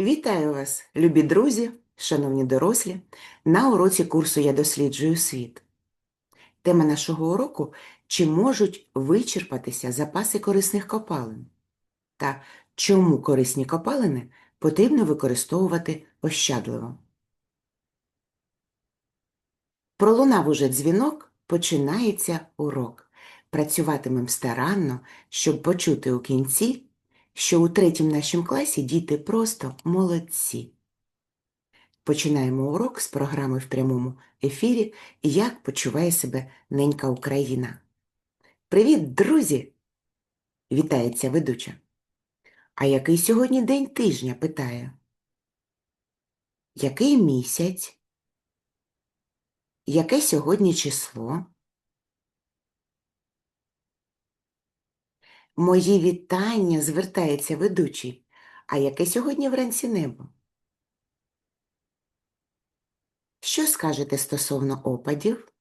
Вітаю вас, любі друзі, шановні дорослі, на уроці курсу Я досліджую світ. Тема нашого уроку чи можуть вичерпатися запаси корисних копалин та чому корисні копалини потрібно використовувати ощадливо. Пролунав уже дзвінок, починається урок. Працюватимем старанно, щоб почути у кінці, що у третім нашому класі діти просто молодці. Починаємо урок з програми в прямому ефірі Як почуває себе ненька Україна. Привіт, друзі! Вітається ведуча. А який сьогодні день тижня? питає. Який місяць? Яке сьогодні число? Мої вітання звертається ведучий. А яке сьогодні вранці небо? Що скажете стосовно опадів?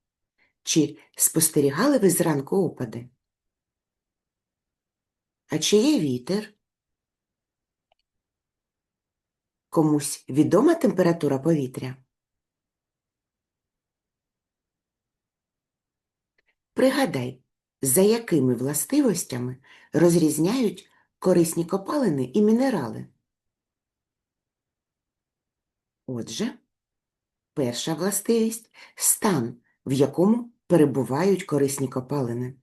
Чи спостерігали ви зранку опади? А чи є вітер? Комусь відома температура повітря? Пригадай, за якими властивостями розрізняють корисні копалини і мінерали. Отже, перша властивість стан, в якому перебувають корисні копалини.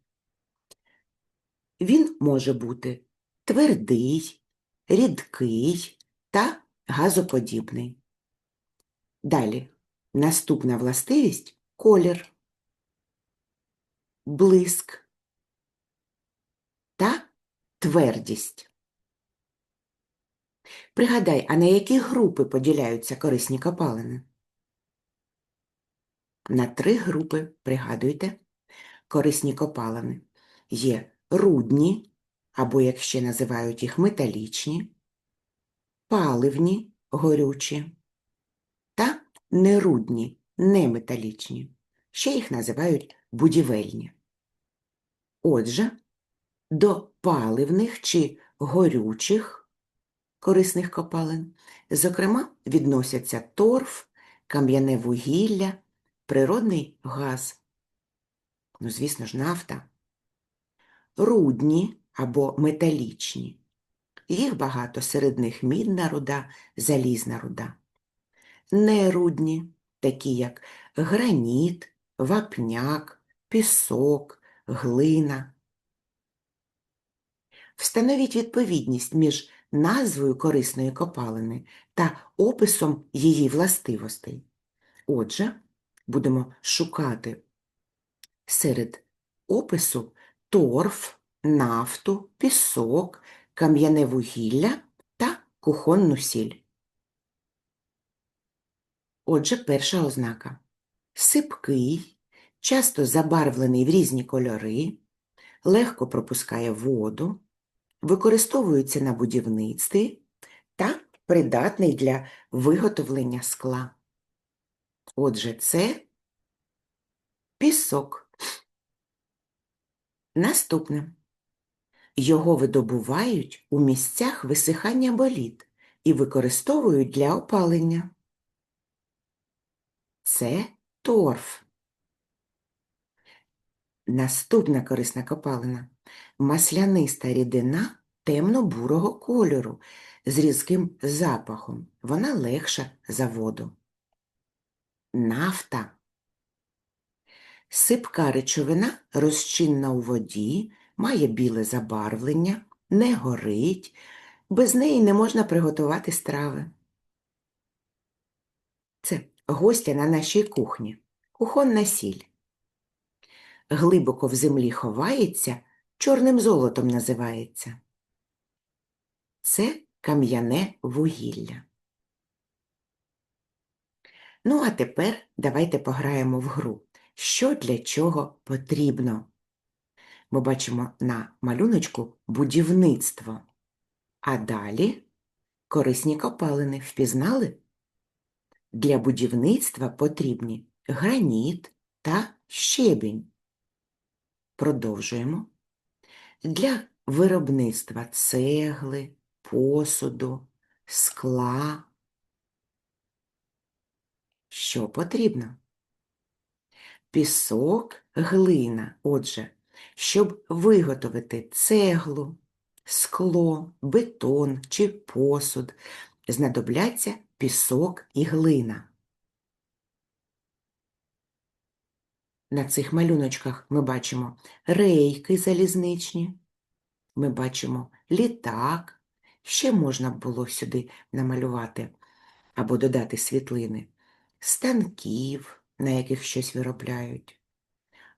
Він може бути твердий, рідкий та газоподібний. Далі наступна властивість колір, блиск твердість. Пригадай, а на які групи поділяються корисні копалини? На три групи, пригадуйте, корисні копалини. Є рудні, або, як ще називають їх, металічні, паливні, горючі та нерудні, неметалічні. Ще їх називають будівельні. Отже, до паливних чи горючих корисних копалин, зокрема, відносяться торф, кам'яне вугілля, природний газ, ну, звісно ж, нафта, рудні або металічні. Їх багато, серед них мідна руда, залізна руда. Нерудні, такі як граніт, вапняк, пісок, глина. Встановіть відповідність між назвою корисної копалини та описом її властивостей. Отже, будемо шукати серед опису торф, нафту, пісок, кам'яне вугілля та кухонну сіль. Отже, перша ознака. Сипкий, часто забарвлений в різні кольори, легко пропускає воду, використовується на будівництві та придатний для виготовлення скла. Отже, це пісок. Наступне. Його видобувають у місцях висихання боліт і використовують для опалення. Це торф. Наступна корисна копалина масляниста рідина темно-бурого кольору з різким запахом. Вона легша за воду. Нафта. Сипка речовина розчинна у воді, має біле забарвлення, не горить, без неї не можна приготувати страви. Це гостя на нашій кухні, кухонна сіль. Глибоко в землі ховається, чорним золотом називається. Це кам'яне вугілля. Ну, а тепер давайте пограємо в гру. Що для чого потрібно? Ми бачимо на малюночку будівництво. А далі корисні копалини впізнали? Для будівництва потрібні граніт та щебінь. Продовжуємо. Для виробництва цегли, посуду, скла. Що потрібно? Пісок, глина. Отже, щоб виготовити цеглу, скло, бетон чи посуд, знадобляться пісок і глина. На цих малюночках ми бачимо рейки залізничні, ми бачимо літак. Ще можна було сюди намалювати або додати світлини станків, на яких щось виробляють,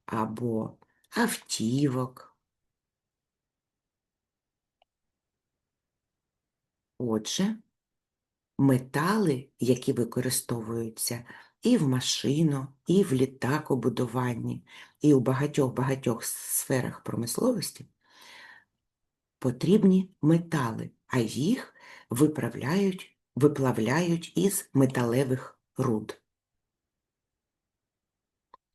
або автівок. Отже, метали, які використовуються і в машину, і в літакобудуванні, і у багатьох-багатьох сферах промисловості, потрібні метали, а їх виправляють, виплавляють із металевих руд.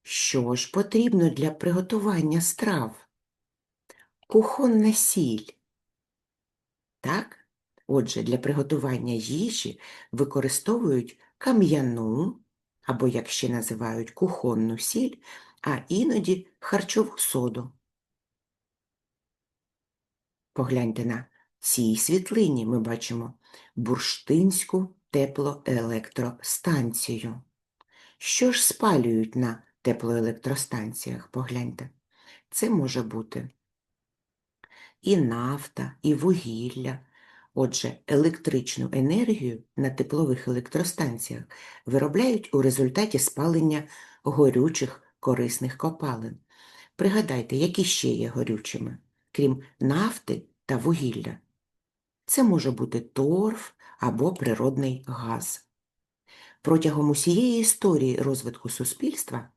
Що ж потрібно для приготування страв? Кухонна сіль. Так? Отже, для приготування їжі використовують кам'яну, або, як ще називають, кухонну сіль, а іноді харчову соду. Погляньте на цій світлині ми бачимо бурштинську теплоелектростанцію. Що ж спалюють на теплоелектростанціях? Погляньте. Це може бути і нафта, і вугілля. Отже, електричну енергію на теплових електростанціях виробляють у результаті спалення горючих корисних копалин. Пригадайте, які ще є горючими, крім нафти та вугілля. Це може бути торф або природний газ. Протягом усієї історії розвитку суспільства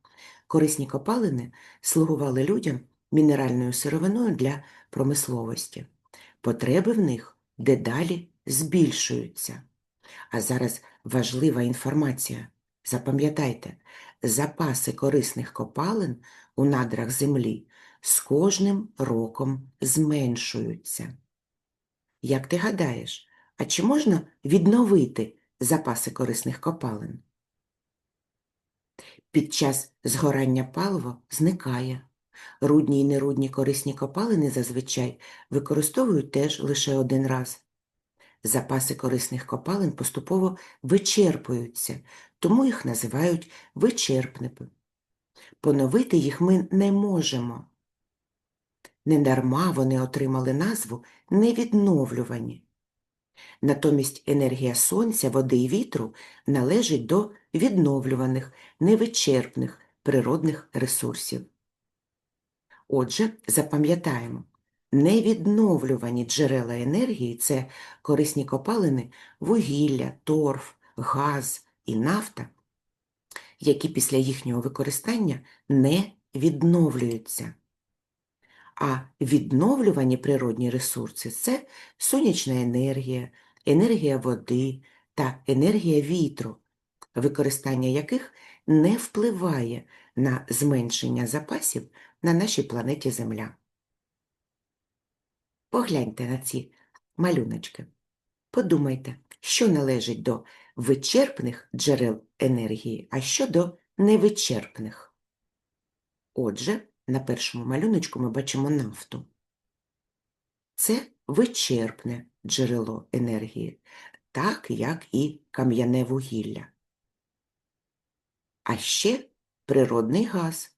корисні копалини слугували людям мінеральною сировиною для промисловості. Потреби в них дедалі збільшуються. А зараз важлива інформація. Запам'ятайте, запаси корисних копалин у надрах землі з кожним роком зменшуються. Як ти гадаєш, а чи можна відновити запаси корисних копалин? Під час згорання паливо зникає. Рудні і нерудні корисні копалини зазвичай використовують теж лише один раз. Запаси корисних копалин поступово вичерпуються, тому їх називають вичерпними. Поновити їх ми не можемо. Недарма вони отримали назву невідновлювані. Натомість енергія сонця, води і вітру належить до відновлюваних, невичерпних природних ресурсів. Отже, запам'ятаємо, невідновлювані джерела енергії це корисні копалини, вугілля, торф, газ і нафта, які після їхнього використання не відновлюються. А відновлювані природні ресурси це сонячна енергія, енергія води та енергія вітру, використання яких не впливає на зменшення запасів на нашій планеті Земля. Погляньте на ці малюночки. Подумайте, що належить до вичерпних джерел енергії, а що до невичерпних. Отже, на першому малюночку ми бачимо нафту. Це вичерпне джерело енергії, так як і кам'яне вугілля. А ще природний газ.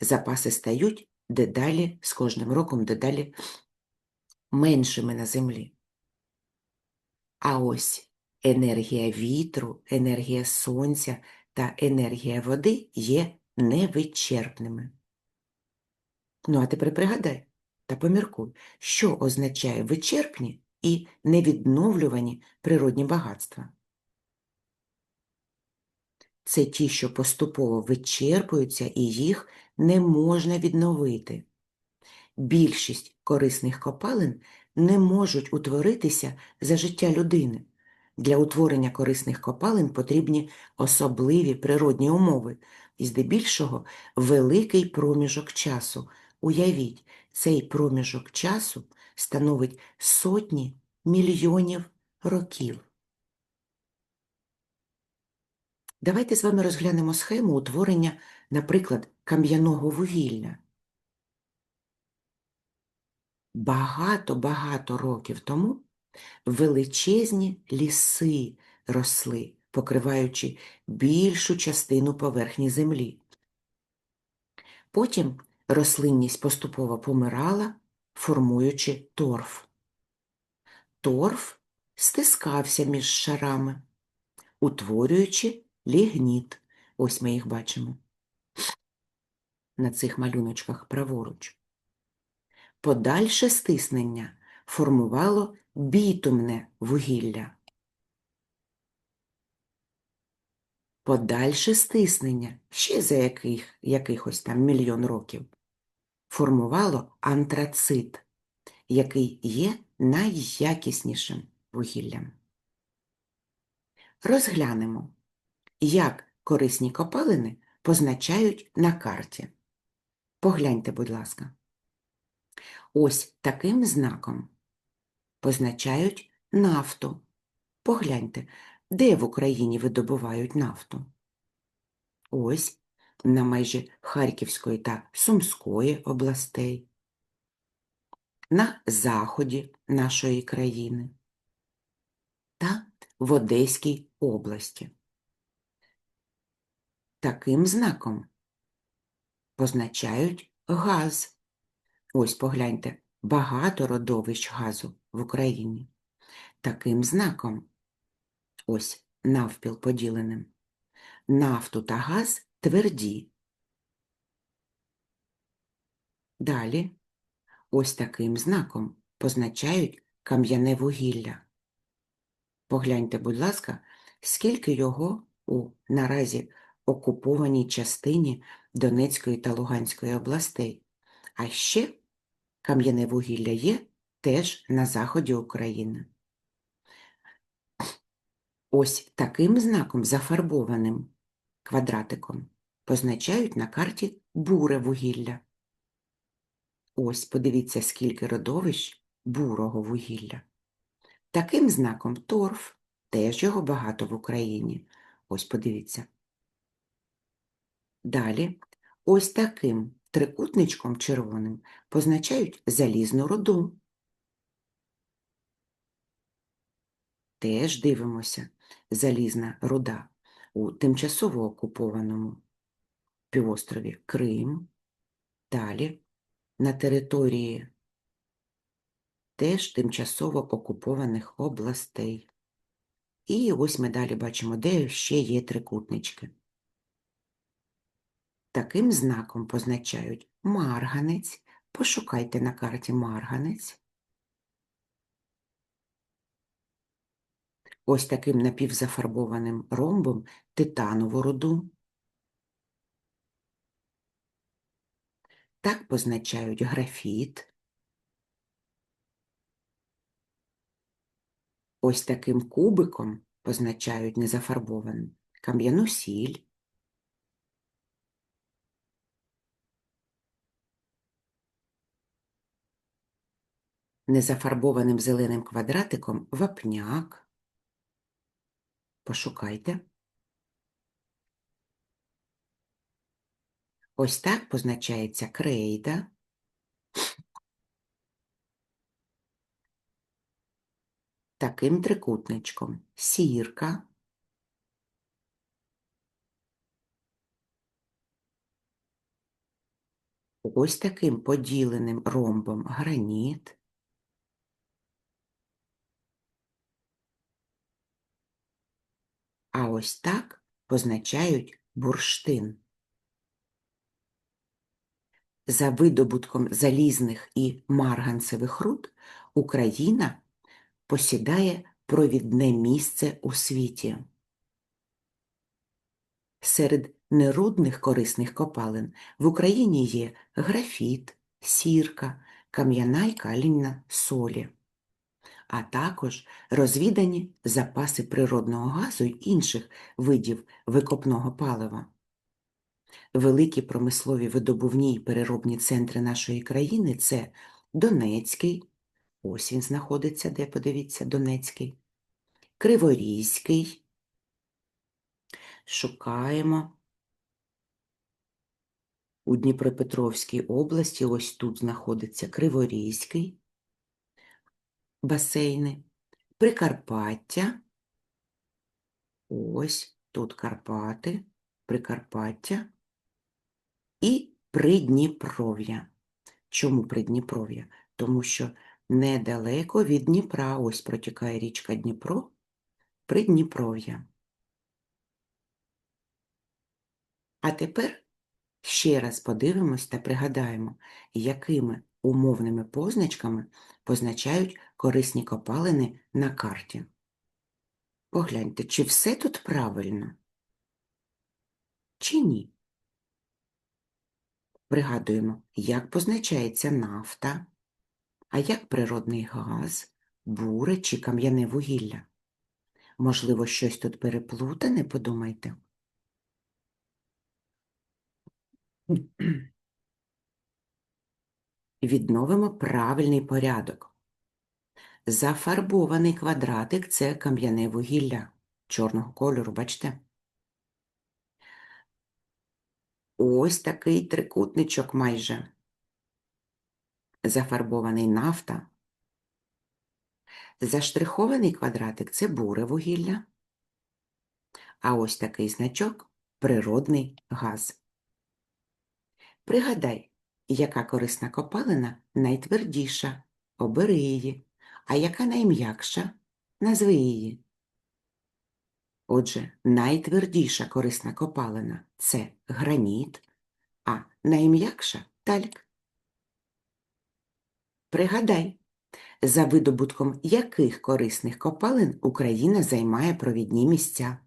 Запаси стають дедалі з кожним роком дедалі меншими на землі. А ось енергія вітру, енергія сонця та енергія води є невичерпними. Ну, а тепер пригадай та поміркуй, що означає вичерпні і невідновлювані природні багатства. Це ті, що поступово вичерпуються і їх не можна відновити. Більшість корисних копалин не можуть утворитися за життя людини. Для утворення корисних копалин потрібні особливі природні умови, і здебільшого великий проміжок часу. Уявіть, цей проміжок часу становить сотні мільйонів років. Давайте з вами розглянемо схему утворення, наприклад, кам'яного вугілля. Багато-багато років тому величезні ліси росли, покриваючи більшу частину поверхні землі. Потім рослинність поступово помирала, формуючи торф. Торф стискався між шарами, утворюючи лігніт. Ось ми їх бачимо на цих малюночках праворуч. Подальше стиснення формувало бітумне вугілля. Подальше стиснення ще за яких, якихось там мільйон років формувало антрацит, який є найякіснішим вугіллям. Розглянемо, як корисні копалини позначають на карті. Погляньте, будь ласка. Ось таким знаком позначають нафту. Погляньте, де в Україні видобувають нафту? Ось на межі Харківської та Сумської областей, на заході нашої країни та в Одеській області. Таким знаком позначають газ. Ось погляньте, багато родовищ газу в Україні. Таким знаком, ось навпіл поділеним, нафту та газ тверді. Далі, ось таким знаком позначають кам'яне вугілля. Погляньте, будь ласка, скільки його у наразі окупованій частині Донецької та Луганської областей. А ще кам'яне вугілля є теж на заході України. Ось таким знаком зафарбованим квадратиком позначають на карті буре вугілля. Ось подивіться, скільки родовищ бурого вугілля. Таким знаком торф, теж його багато в Україні. Ось подивіться. Далі, ось таким трикутничком червоним позначають залізну руду. Теж дивимося залізна руда у тимчасово окупованому півострові Крим. Далі на території теж тимчасово окупованих областей. І ось ми далі бачимо, де ще є трикутнички. Таким знаком позначають марганець. Пошукайте на карті марганець. Ось таким напівзафарбованим ромбом титанову руду. Так позначають графіт. Ось таким кубиком позначають незафарбованим кам'яну сіль. Незафарбованим зеленим квадратиком вапняк. Пошукайте. Ось так позначається крейда. Таким трикутничком сірка. Ось таким поділеним ромбом граніт. А ось так позначають бурштин. За видобутком залізних і марганцевих руд Україна посідає провідне місце у світі. Серед нерудних корисних копалин в Україні є графіт, сірка, кам'яна й калінна солі, а також розвідані запаси природного газу й інших видів викопного палива. Великі промислові видобувні й переробні центри нашої країни це Донецький, ось він знаходиться, де подивіться, Донецький, Криворізький. Шукаємо. У Дніпропетровській області, ось тут знаходиться Криворізький басейни, Прикарпаття. Ось тут Карпати, Прикарпаття і Придніпров'я. Чому Придніпров'я? Тому що недалеко від Дніпра, ось протікає річка Дніпро, Придніпров'я. А тепер ще раз подивимось та пригадаємо, якими умовними позначками позначають корисні копалини на карті. Погляньте, чи все тут правильно? Чи ні? Пригадуємо, як позначається нафта, а як природний газ, буре чи кам'яне вугілля. Можливо, щось тут переплутане, подумайте. Відновимо правильний порядок. Зафарбований квадратик це кам'яне вугілля чорного кольору, бачите? Ось такий трикутничок майже. Зафарбований нафта. Заштрихований квадратик це буре вугілля. А ось такий значок природний газ. Пригадай, яка корисна копалина найтвердіша, обери її, а яка найм'якша, назви її. Отже, найтвердіша корисна копалина це граніт, а найм'якша тальк. Пригадай, за видобутком яких корисних копалин Україна займає провідні місця.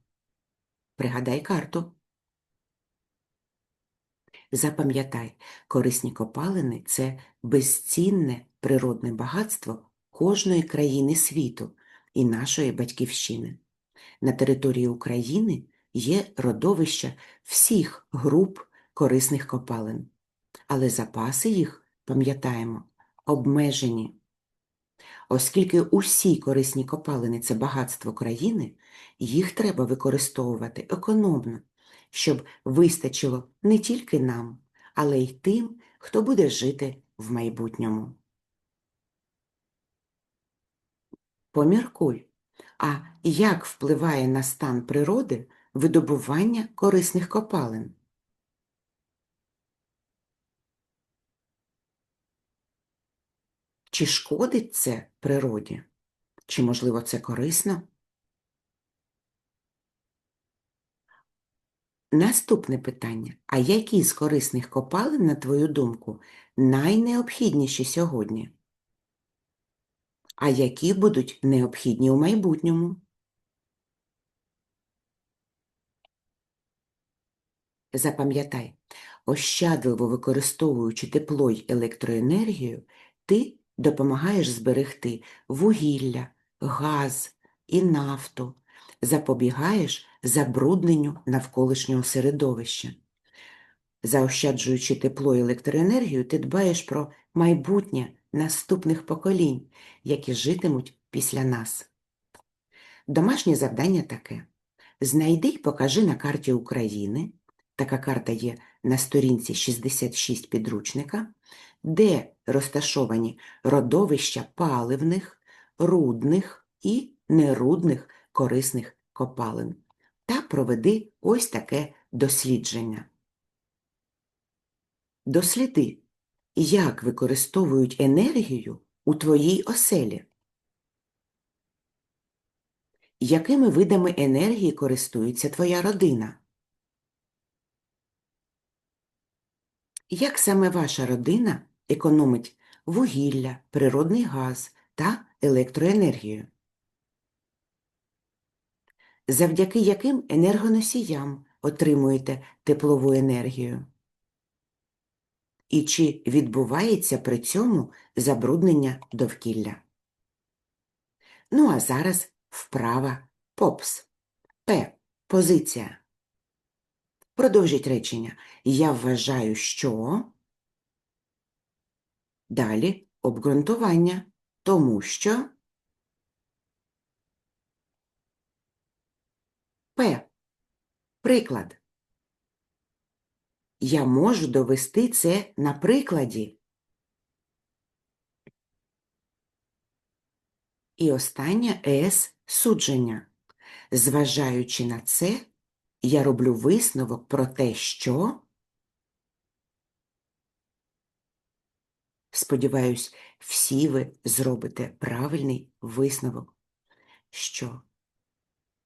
Пригадай карту. Запам'ятай, корисні копалини це безцінне природне багатство кожної країни світу і нашої батьківщини. На території України є родовища всіх груп корисних копалин, але запаси їх, пам'ятаємо, обмежені. Оскільки усі корисні копалини це багатство країни, їх треба використовувати економно, щоб вистачило не тільки нам, але й тим, хто буде жити в майбутньому. Поміркуй, а як впливає на стан природи видобування корисних копалин? Чи шкодить це природі? Чи, можливо, це корисно? Наступне питання. А які з корисних копалин, на твою думку, найнеобхідніші сьогодні? А які будуть необхідні у майбутньому? Запам'ятай, ощадливо використовуючи тепло й електроенергію, ти допомагаєш зберегти вугілля, газ і нафту, запобігаєш забрудненню навколишнього середовища. Заощаджуючи тепло і електроенергію, ти дбаєш про майбутнє наступних поколінь, які житимуть після нас. Домашнє завдання таке. Знайди й покажи на карті України, така карта є на сторінці 66 підручника, де розташовані родовища паливних, рудних і нерудних корисних копалин. Та проведи ось таке дослідження. Досліди, як використовують енергію у твоїй оселі. Якими видами енергії користується твоя родина? Як саме ваша родина економить вугілля, природний газ та електроенергію? Завдяки яким енергоносіям отримуєте теплову енергію? І чи відбувається при цьому забруднення довкілля? Ну а зараз вправа ПОПС. П. Позиція. Продовжіть речення. Я вважаю, що. Далі обґрунтування. Тому що. П. Приклад. Я можу довести це на прикладі. І останнє С судження. Зважаючи на це, я роблю висновок про те, що. Сподіваюсь, всі ви зробите правильний висновок, що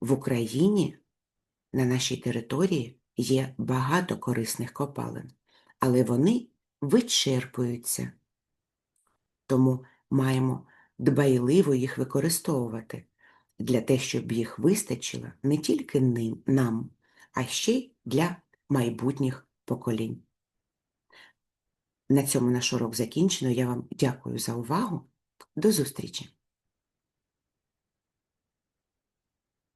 в Україні на нашій території є багато корисних копалин, але вони вичерпуються. Тому маємо дбайливо їх використовувати для те, щоб їх вистачило не тільки ним, нам, а ще й для майбутніх поколінь. На цьому наш урок закінчено. Я вам дякую за увагу. До зустрічі!